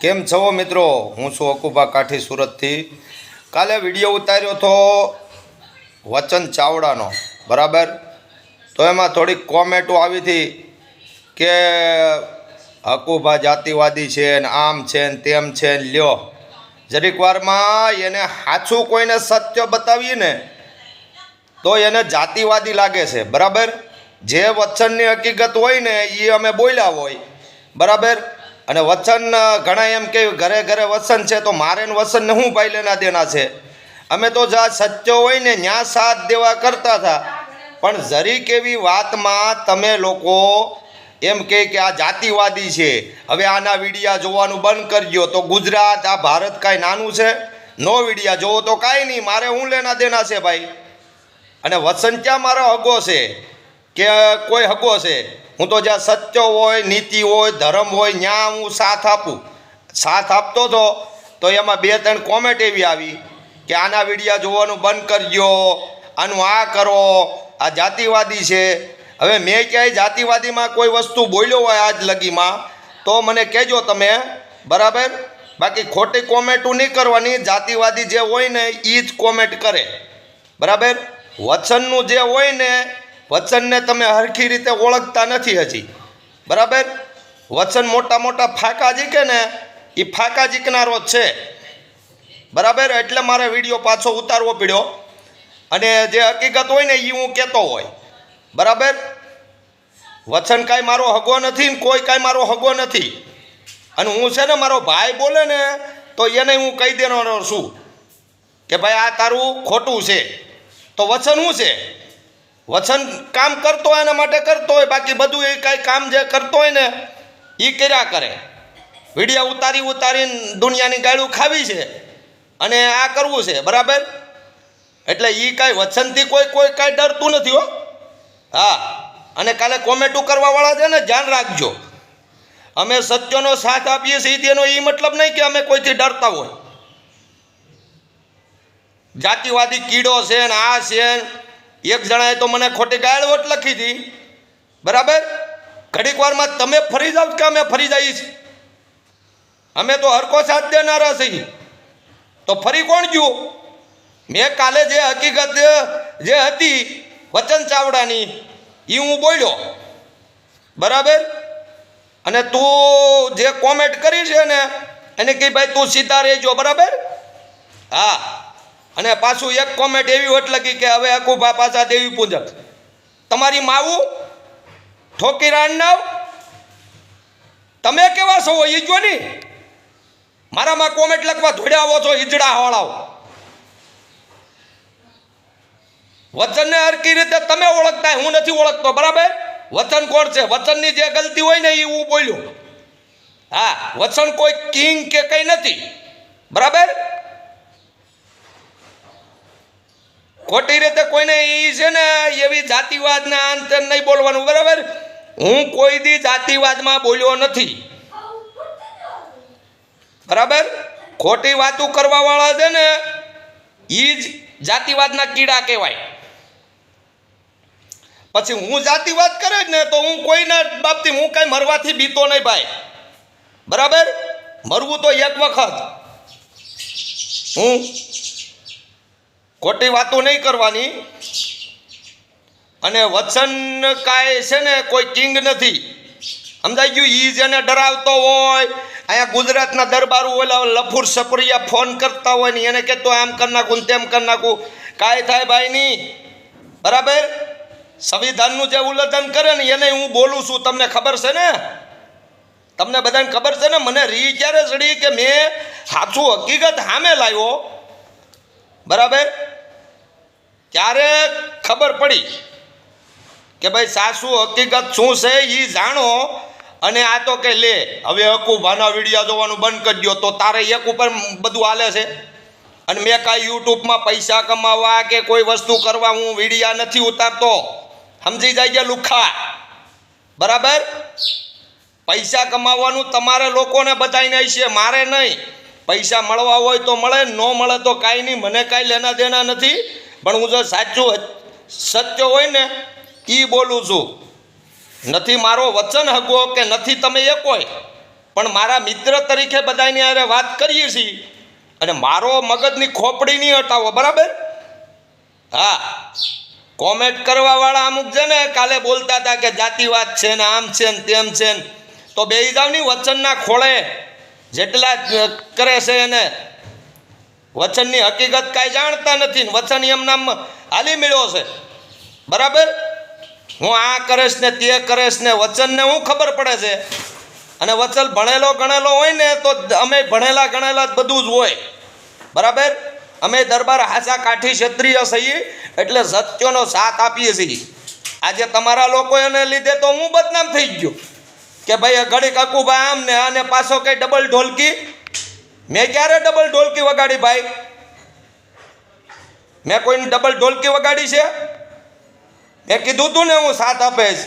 કેમ છો મિત્રો? હું છું અકુભા કાઠી સુરતથી. કાલે વીડિયો ઉતાર્યો તો વચન ચાવડાનો, બરાબર? તો એમાં થોડીક કોમેન્ટો આવી હતી કે હકુભા જાતિવાદી છે ને આમ છે ને તેમ છે ને લ્યો. જરીક વારમાં એને સાચું કોઈને સત્ય બતાવીએ ને, તો એને જાતિવાદી લાગે છે, બરાબર? જે વચનની હકીકત હોય ને એ અમે બોલ્યા હોય, બરાબર? અને વચન ઘણા એમ કે ઘરે ઘરે વસન છે, તો મારે ને હું ભાઈ લેના દેના છે? અમે તો જ્યાં સત્ય હોય ને ત્યાં સાથ દેવા કરતા હતા. પણ જરીક એવી વાતમાં તમે લોકો એમ કે આ જાતિવાદી છે, હવે આના વિડીયા જોવાનું બંધ કરજો. તો ગુજરાત, આ ભારત કાંઈ નાનું છે? નો વિડીયા, જોવો તો કાંઈ નહીં, મારે હું લેના દેના છે ભાઈ? અને વસન ક્યાં મારો હગો છે? કે કોઈ હગો છે? હું તો જ્યાં સત્ય હોય, નીતિ હોય, ધર્મ હોય ત્યાં હું સાથ આપું. સાથ આપતો હતો તો એમાં બે ત્રણ કોમેન્ટ એવી આવી કે આના વિડીયા જોવાનું બંધ કરજો, આનું આ કરો, આ જાતિવાદી છે. હવે મેં ક્યાંય જાતિવાદીમાં કોઈ વસ્તુ બોલ્યો હોય આજ લગીમાં, તો મને કહેજો તમે, બરાબર? બાકી ખોટી કોમેન્ટો નહીં કરવાની, જાતિવાદી જે હોય ને એ જ કોમેન્ટ કરે. બરાબર? વચનનું જે હોય ને વચનને તમે હરખી રીતે ઓળખતા નથી હજી. બરાબર? વચન મોટા મોટા ફાંકા જીકે ને એ ફાંકા જીકનારો છે. બરાબર? એટલે મારે વીડિયો પાછો ઉતારવો પડ્યો. અને જે હકીકત હોય ને એ હું કહેતો હોય. બરાબર? વચન કાંઈ મારો હગો નથી ને કોઈ કાંઈ મારો હગો નથી. અને હું છે ને, મારો ભાઈ બોલે ને, તો એને હું કહી દેવાનો છું કે ભાઈ આ તારું ખોટું છે. તો વચન શું છે? વચન કામ કરતો હોય એના માટે કરતો હોય, બાકી બધું એ કાંઈ કામ જે કરતો હોય ને એ કર્યા કરે. વિડીયા ઉતારી ઉતારીને દુનિયાની ગાળું ખાવી છે. અને આ કરવું છે, બરાબર? એટલે એ કાંઈ વચનથી કોઈ કોઈ કાંઈ ડરતું નથી, હો. હા. અને કાલે કોમેન્ટો કરવાવાળા છે ને, ધ્યાન રાખજો. અમે સત્યનો સાથ આપીએ છીએ, તેનો એ મતલબ નહીં કે અમે કોઈથી ડરતા હોય. જાતિવાદી કીડો છે ને, આ છે એક જણાએ તો મને ખોટી ગાળવટ લખી હતી બરાબર? ઘડીક વારમાં તમે ફરી જાવ કે અમે ફરી છીએ? અમે તો હરકો સાથ દેનારા છીએ. તો ફરી કોણ ગયું? મેં કાલે જે હકીકત, જે હતી વચન ચાવડાની એ હું બોલ્યો. બરાબર? અને તું જે કોમેન્ટ કરી છે ને, એને કહી ભાઈ તું સીધા રહેજો. બરાબર? હા. અને પાછું એક કોમેન્ટ એવી હોટ લગી કે હવે અકુભા પાછા દેવી પૂજક. તમારી માવું? ઠોકી રાણનાવ તમે કેવા છો? એ જો મારામાં કોમેન્ટ લખવા ધોડ્યા આવો છો હિજડા હોળાવ વચનને હરકી રીતે તમે ઓળખતા, હું નથી ઓળખતો, બરાબર? વચન કોણ છે? વચનની જે ગલતી હોય ને એ હું બોલ્યો. હા, વચન કોઈ કિંગ કે કંઈ નથી. બરાબર? ખોટી રીતે કોઈને એ છે ને એવી જાતિવાદના અંતર નહીં બોલવાનું, બરાબર? હું કોઈ દી જાતિવાદમાં બોલ્યો નથી. બરાબર? ખોટી વાતો કરવા વાળા છે ને એ જ જાતિવાદના કીડા કહેવાય. પછી હું જાતિવાદ કરે ને તો હું કોઈના બાબતી હું કાંઈ મરવાથી બીતો નહીં ભાઈ. બરાબર? મરવું તો એક વખત. હું ખોટી વાતો નહીં કરવાની. અને વચન કાંઈ છે ને, કોઈ કિંગ નથી. સમજાઈ ગયું? ઈ જેને ડરાવતો હોય, અહીંયા ગુજરાતના દરબારો ઓલા લફુર સપરિયા ફોન કરતા હોય ને, એને કહેતો આમ કરી નાખું તેમ કરી નાખું. કાંઈ થાય ભાઈ નહીં બરાબર? સંવિધાનનું જે ઉલ્લંઘન કરે ને, એને હું બોલું છું. તમને ખબર છે ને? તમને બધાને ખબર છે ને, મને રી ક્યારે ચડી કે મેં સાચું હકીકત સામે લાવ્યો? બરાબર? ત્યારે ખબર પડી કે ભાઈ સાસુ હકીકત શું છે એ જાણો અને આ તો કે લે, હવે હકુભાના વીડિયો જોવાનું બંધ કરી દો તો તારે એક ઉપર બધું હાલે છે. અને મેં કાંઈ યુટ્યુબમાં પૈસા કમાવા કે કોઈ વસ્તુ કરવા હું વિડીયા નથી ઉતારતો. સમજી જાય લુખા. બરાબર? પૈસા કમાવાનું તમારે લોકોને બધાને છે મારે નહીં. પૈસા મળવા હોય તો મળે, ન મળે તો કાંઈ નહીં. મને કાંઈ લેના દેના નથી. પણ હું જો સાચું સત્ય હોય ને એ બોલું છું. નથી મારો વચન હગો કે નથી તમે એક હોય પણ મારા મિત્ર તરીકે બધાની અરે વાત કરીએ છીએ. અને મારો મગજની ખોપડી નહીં હટાવો, બરાબર? હા. કોમેન્ટ કરવાવાળા અમુક છે ને, કાલે બોલતા હતા કે જાતિવાદ છે ને, આમ છે ને, તેમ છે ને. તો બે જાવની વચનના ખોળે. જેટલા કરે છે એને વચનની હકીકત કાંઈ જાણતા નથી ને વચન એમનામ હાલી મેળ્યો છે. બરાબર? હું આ કરીશ ને તે કરીશ ને વચનને હું ખબર પડે છે? અને વચન ભણેલો ગણેલો હોય ને તો અમે ભણેલા ગણેલા બધું જ હોય. બરાબર? અમે દરબાર હાસા કાઠી ક્ષત્રિય છીએ એટલે સત્યનો સાથ આપીએ છીએ. આજે તમારા લોકો એને લીધે તો હું બદનામ થઈ ગયો. કે ભાઈ ઘડીક અકુભા આમ ને અને પાછો કઈ ડબલ ઢોલકી? મેં ક્યારે ડબલ ઢોલકી વગાડી ભાઈ? મેં કોઈને ડબલ ઢોલકી વગાડી છે? મેં કીધું તું ને હું સાથ આપીશ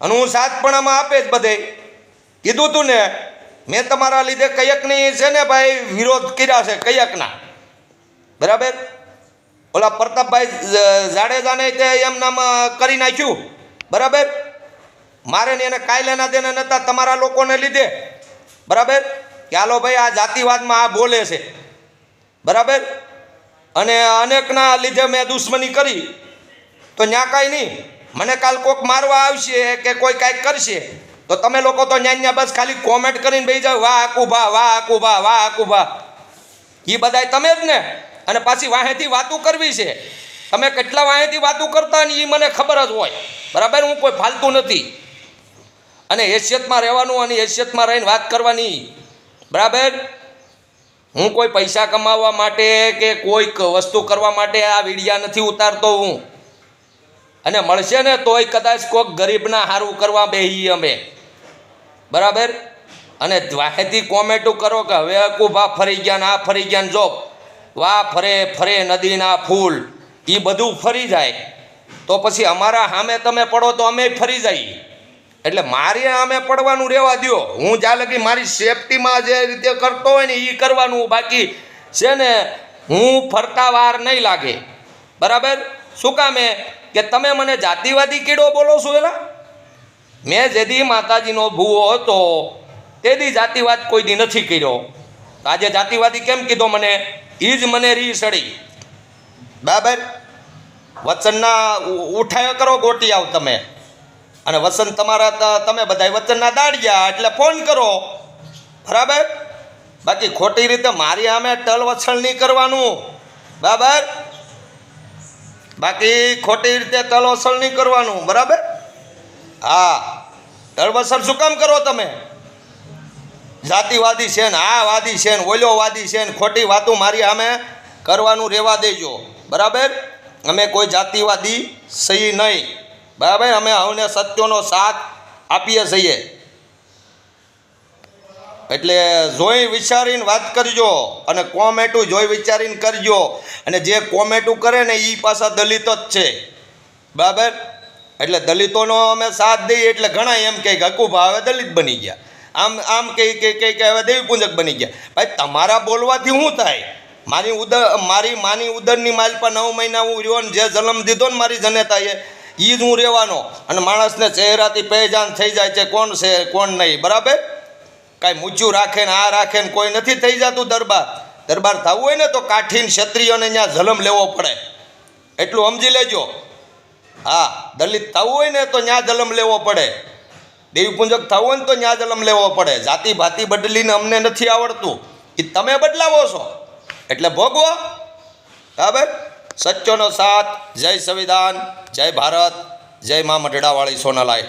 અને હું સાથ પણ આમાં આપે જ બધે. કીધું તું ને. મેં તમારા લીધે કયકની છે ને ભાઈ, વિરોધ કર્યા છે, કયકના. બરાબર? ઓલા પ્રતાપભાઈ જાડેજાને તે એમ નામ કરી નાખ્યું. બરાબર? મારે ને એને કાંઈ લેના દેના નહોતા તમારા લોકોને લીધે. બરાબર? કે હાલો ભાઈ, આ જાતિવાદમાં આ બોલે છે. બરાબર? અને અનેકના લીધે મેં દુશ્મની કરી. તો ન્યા કાંઈ નહીં. મને કાલ કોક મારવા આવશે કે કોઈ કાંઈક કરશે. તો તમે લોકો તો ન્યા ન્યા બસ ખાલી કોમેન્ટ કરીને બેસી જાવ વાહ આકુભા વાહ આકુભા વાહ આકુભા એ બધાય તમે જ ને. અને પાછી વાહેથી વાતું કરવી છે. તમે કેટલા વાહેથી વાતું કરતા ને એ મને ખબર જ હોય. બરાબર? હું કોઈ ફાલતું નથી. અને હેસિયતમાં રહેવાનું અને હેસિયતમાં રહીને વાત કરવાની. બરાબર? હું કોઈ પૈસા કમાવવા માટે કે કોઈક વસ્તુ કરવા માટે આ વિડિયા નથી ઉતારતો હું. અને મળશે ને તોય કદાચ કોઈક ગરીબના સારું કરવા બેહીએ અમે. બરાબર? અને વાહેથી કોમેન્ટો કરો કે હવે અકુભા ફરી ગયા ને આ ફરી ગયા ને જો. વાહ ફરે ફરે નદીના ફૂલ. એ બધું ફરી જાય. તો પછી અમારા સામે તમે પડો તો અમે ફરી જઈએ. એટલે મારી આમે પડવાનું રહેવા દ્યો. હું જ્યાં લગી મારી સેફટીમાં જે રીતે કરતો હોય ને એ કરવાનું. બાકી છે ને, હું ફરતા વાર નહીં લાગે. બરાબર? શું કામે? કે તમે મને જાતિવાદી કીડો બોલો છો એલા? મેં જેદી માતાજીનો ભૂવો હતો, તેદી જાતિવાદ કોઈ દી નથી કર્યો. આજે જાતિવાદી કેમ કીધો મને? એ જ મને રી સડી બરાબર? વચનના ઉઠાયો કરો, ગોટી આવ તમે. અને વસન તમારા તમે બધા વચનના દાડિયા, એટલે ફોન કરો. બરાબર? બાકી ખોટી રીતે મારી આમે ટલ વછળ નહીં કરવાનું. બરાબર? બાકી ખોટી રીતે ટલ વછળ નહીં કરવાનું. બરાબર? હા. ટલ વછળ શું કામ કરો તમે? જાતિવાદી છે ને, આ વાદી છે ને, ઓલો વાદી છે ને, ખોટી વાતો મારી અમે કરવાનું રહેવા દેજો. બરાબર? અમે કોઈ જાતિવાદી સહી નહીં. બરાબર? અમે હવને સત્યનો સાથ આપીએ છીએ. એટલે જોઈ વિચારીને વાત કરજો અને કોમેટું જોઈ વિચારીને કરજો. અને જે કોમેટું કરે ને એ પાછા દલિત જ છે. બરાબર? એટલે દલિતોનો અમે સાથ દઈએ એટલે ઘણા એમ કહે કે હકુભા હવે દલિત બની ગયા. આમ આમ કહી કહી કે હવે દેવી બની ગયા. ભાઈ, તમારા બોલવાથી શું થાય? મારી ઉદર મારી માની ઉદરની માલ પર નવ મહિના હું રહ્યો ને જે જન્મ દીધો ને મારી જનેતાએ એ જ હું રહેવાનો અને માણસને ચહેરાથી પહેચાન થઈ જાય છે, કોણ છે, કોણ નહીં, બરાબર? કાંઈ મૂચ્યું રાખે ને આ રાખે ને કોઈ નથી થઈ જતું દરબાર. દરબાર થવું હોય ને તો કાઠીન ક્ષત્રિયોને ત્યાં જલમ લેવો પડે. એટલું સમજી લેજો. હા, દલિત થવું હોય ને તો ત્યાં જલમ લેવો પડે. દેવીપુંજક થવું હોય ને તો ત્યાં જલમ લેવો પડે. જાતિ ભાતિ બદલીને અમને નથી આવડતું. એ તમે બદલાવો છો. એટલે ભોગવો. બરાબર? સચ્ચોનો સાથ જય સંવિધાન જય ભારત જય મા મઢડાવાળી સોનાલાય